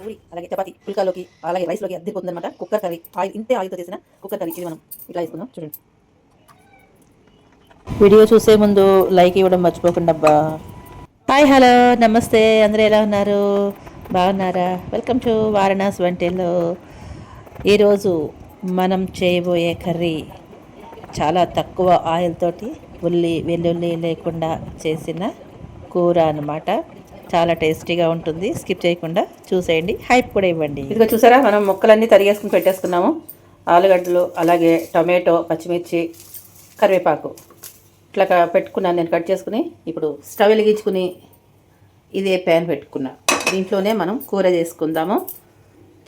పూరి అలాగే చపాతి పుల్కాలోకి అలాగే రైస్లోకి అద్దరిపోతుంది అనమాట కుక్కర్ కర్రీ ఆయిల్ ఇంతే ఆయిల్తో చేసిన కుక్కర్ కర్రీ. ఇది మనం ఇట్లా వేసుకుందాం. చూడండి. వీడియో చూసే ముందు లైక్ ఇవ్వడం మర్చిపోకుండా అబ్బా హాయ్ హలో నమస్తే. అందరూ ఎలా ఉన్నారు? బాగున్నారా? వెల్కమ్ టు వారణాస్ వంటల్లో. ఈరోజు మనం చేయబోయే కర్రీ చాలా తక్కువ ఆయిల్ తోటి ఉల్లి వెల్లుల్లి లేకుండా చేసిన కూర అనమాట చాలా టేస్టీగా ఉంటుంది. స్కిప్ చేయకుండా చూసేయండి. హైప్ కూడా ఇవ్వండి. ఇదిగో చూసారా? మనం ముక్కలన్నీ తరిగేసుకుని పెట్టేసుకున్నాము. ఆలుగడ్డలు అలాగే టొమాటో పచ్చిమిర్చి కరివేపాకు. ఇట్లా పెట్టుకున్నాను నేను కట్ చేసుకుని. ఇప్పుడు స్టవ్ వెలిగించుకుని ఇదే ప్యాన్ పెట్టుకున్నా. దీంట్లోనే మనం కూర చేసుకుందాము.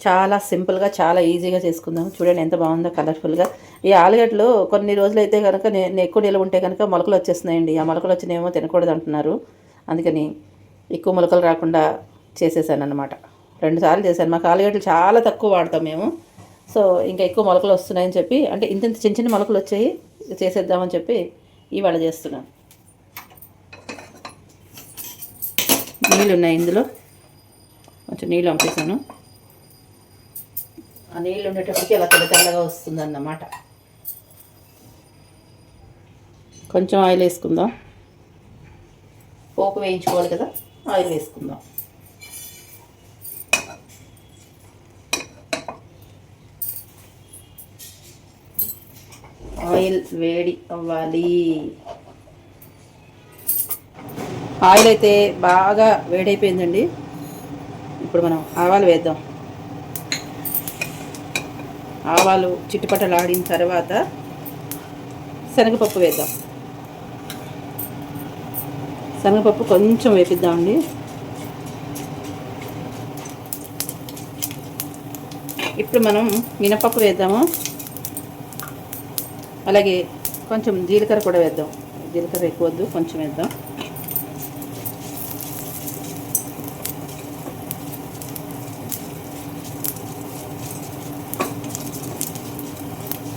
చాలా సింపుల్గా చాలా ఈజీగా చేసుకుందాం చూడండి ఎంత బాగుందో కలర్ఫుల్గా. ఈ ఆలుగడ్డలు కొన్ని రోజులు అయితే కనుక నేను ఎక్కువ నిల్వ ఉంటే కనుక మొలకలు వచ్చేస్తున్నాయండి. ఆ మొలకలు వచ్చినాయేమో తినకూడదు అంటున్నారు. అందుకని ఎక్కువ మొలకలు రాకుండా చేసేసాను అనమాట రెండు సార్లు చేశాను. మాకు ఆలుగడ్డలు చాలా తక్కువ వాడతాం మేము. సో ఇంకా ఎక్కువ మొలకలు వస్తున్నాయని చెప్పి అంటే ఇంత ఇంత చిన్న చిన్న మొలకలు వచ్చాయి చేసేద్దామని చెప్పి ఇవాళ చేస్తున్నాను నీళ్ళు ఉన్నాయి ఇందులో. కొంచెం నీళ్ళు పంపేశాను. ఆ నీళ్ళు ఉండేటప్పటికి అలా తెల్ల తెల్లగా వస్తుంది అన్నమాట కొంచెం ఆయిల్ వేసుకుందాం. పోపు వేయించుకోవాలి కదా. ఆయిల్ వేసుకుందాం. ఆయిల్ వేడి అవ్వాలి. ఆయిల్ అయితే బాగా వేడైపోయిందండి. ఇప్పుడు మనం ఆవాలు వేద్దాం. ఆవాలు చిట్టుపట్టలాడిన తర్వాత శనగపప్పు వేద్దాం. శనగపప్పు కొంచెం వేపిద్దామండి. ఇప్పుడు మనం మినపప్పు వేద్దాము. అలాగే కొంచెం జీలకర్ర కూడా వేద్దాం. జీలకర్ర ఎక్కువ వద్దు కొంచెం వేద్దాం.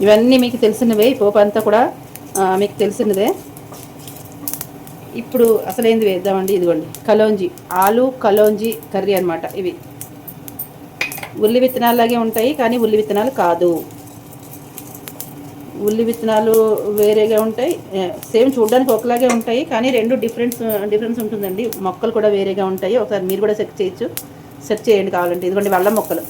ఇవన్నీ మీకు తెలిసినవే ఈ పోపు అంతా కూడా మీకు తెలిసినదే. ఇప్పుడు అసలేంది వేద్దామండి? ఇదిగోండి. కలోంజీ. ఆలు కలోంజీ కర్రీ అనమాట ఇవి. ఉల్లి విత్తనాలాగే ఉంటాయి కానీ ఉల్లి విత్తనాలు కాదు. ఉల్లి విత్తనాలు వేరేగా ఉంటాయి. సేమ్ చూడడానికి ఒకలాగే ఉంటాయి కానీ రెండు డిఫరెన్స్ డిఫరెన్స్ ఉంటుందండి. మొక్కలు కూడా వేరేగా ఉంటాయి. ఒకసారి మీరు కూడా సెర్చ్ చేయొచ్చు. సెర్చ్ చేయండి కావాలంటే. ఇదిగోండి వల్ల మొక్కలు.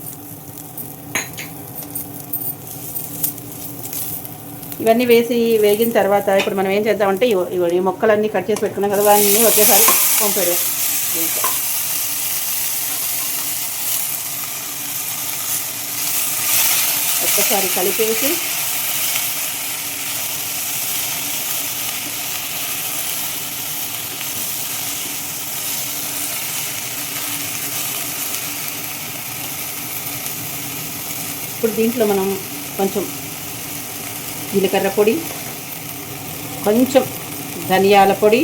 ఇవన్నీ వేసి వేగిన తర్వాత ఇప్పుడు మనం ఏం చేద్దామంటే ఈ మొక్కలన్నీ కట్ చేసి పెట్టుకున్నాం కదా అవన్నీ ఒకేసారి పంపాడు ఒక్కసారి కలిపేసి ఇప్పుడు దీంట్లో మనం కొంచెం జీలకర్ర పొడి కొంచెం ధనియాల పొడి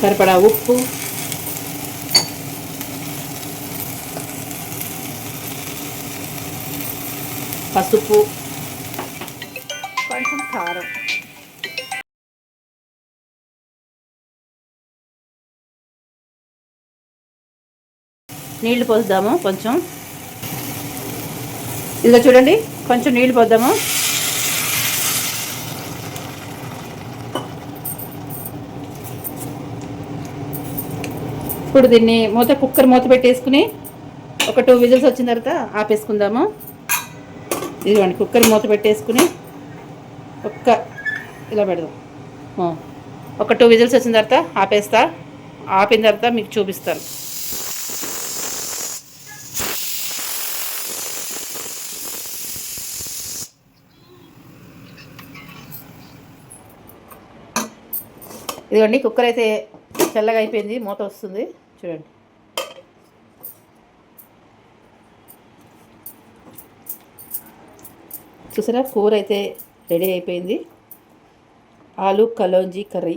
సరిపడా ఉప్పు పసుపు కొంచెం కారం. నీళ్ళు పోద్దాము కొంచెం. ఇదిగో చూడండి. కొంచెం నీళ్ళు పోద్దాము. ఇప్పుడు దీన్ని మూత కుక్కర్ మూత పెట్టేసుకుని ఒక టూ విజిల్స్ వచ్చిన తర్వాత ఆపేసుకుందాము. ఇదిగోండి కుక్కర్ మూత పెట్టేసుకుని ఒక్క ఇలా పెడదాం. ఒక టూ విజిల్స్ వచ్చిన తర్వాత ఆపేస్తా. ఆపిన తర్వాత మీకు చూపిస్తాను. ఇదిగోండి కుక్కర్ అయితే చల్లగా అయిపోయింది మూత వస్తుంది. చూడండి. చూసారా? కూర అయితే రెడీ అయిపోయింది. ఆలు కలోంజీ కర్రీ.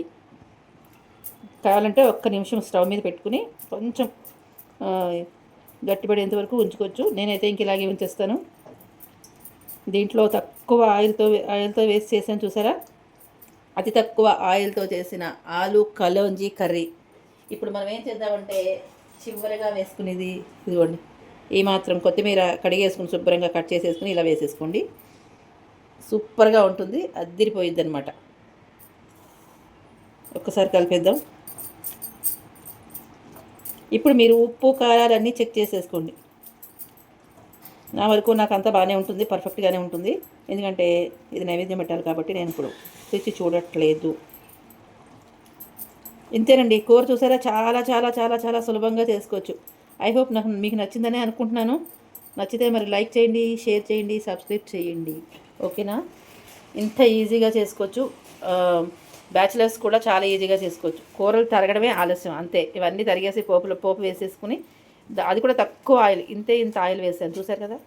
కావాలంటే ఒక్క నిమిషం స్టవ్ మీద పెట్టుకుని కొంచెం గట్టిపడేంత వరకు ఉంచుకోవచ్చు. నేనైతే ఇంక ఇలాగే ఉంచేస్తాను. దీంట్లో తక్కువ ఆయిల్తో ఆయిల్తో వేసి చేసాను చూసారా? అతి తక్కువ ఆయిల్తో చేసిన ఆలు కలోంజీ కర్రీ. ఇప్పుడు మనం ఏం చేద్దామంటే చివరిగా వేసుకునేది ఇదిగోండి. ఈ మాత్రం కొత్తిమీర కడిగేసుకుని శుభ్రంగా కట్ చేసేసుకుని ఇలా వేసేసుకోండి. సూపర్గా ఉంటుంది అద్దిరిపోయిద్ది అనమాట ఒక్కసారి కలిపేద్దాం. ఇప్పుడు మీరు ఉప్పు కారాలన్నీ చెక్ చేసేసుకోండి. నా వరకు నాకు అంతా బాగానే ఉంటుంది పర్ఫెక్ట్గానే ఉంటుంది. ఎందుకంటే ఇది నైవేద్యం పెట్టాలి కాబట్టి నేను ఇప్పుడు తెచ్చి చూడట్లేదు. ఇంతేనండి కూర చూసారా? చాలా చాలా చాలా చాలా సులభంగా చేసుకోవచ్చు. ఐ హోప్ నాకు మీకు నచ్చిందనే అనుకుంటున్నాను. నచ్చితే మరి లైక్ చేయండి షేర్ చేయండి సబ్స్క్రైబ్ చేయండి. ఓకేనా? ఇంత ఈజీగా చేసుకోవచ్చు. బ్యాచిలర్స్ కూడా చాలా ఈజీగా చేసుకోవచ్చు. కూరలు తరగడమే ఆలస్యం అంతే. ఇవన్నీ తరిగేసి పోపులో పోపు వేసేసుకుని అది కూడా తక్కువ ఆయిల్ ఇంతే ఇంత ఆయిల్ వేసాను. చూసారు కదా?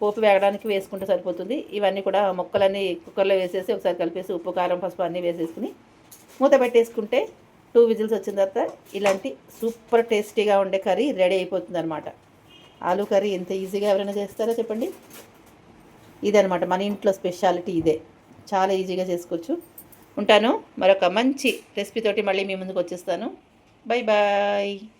పోపు వేగడానికి వేసుకుంటే సరిపోతుంది. ఇవన్నీ కూడా ముక్కలన్నీ కుక్కర్లో వేసేసి ఒకసారి కలిపేసి ఉప్పు కారం పసుపు అన్నీ వేసేసుకుని మూత పెట్టేసుకుంటే టూ విజిల్స్ వచ్చిన తర్వాత ఇలాంటి సూపర్ టేస్టీగా ఉండే కర్రీ రెడీ అయిపోతుంది అనమాట ఆలు కర్రీ ఎంత ఈజీగా ఎవరైనా చేస్తారా చెప్పండి? ఇదనమాట మన ఇంట్లో స్పెషాలిటీ ఇదే. చాలా ఈజీగా చేసుకోవచ్చు. ఉంటాను. మరొక మంచి రెసిపీతోటి మళ్ళీ మీ ముందుకు వచ్చేస్తాను. Bye bye.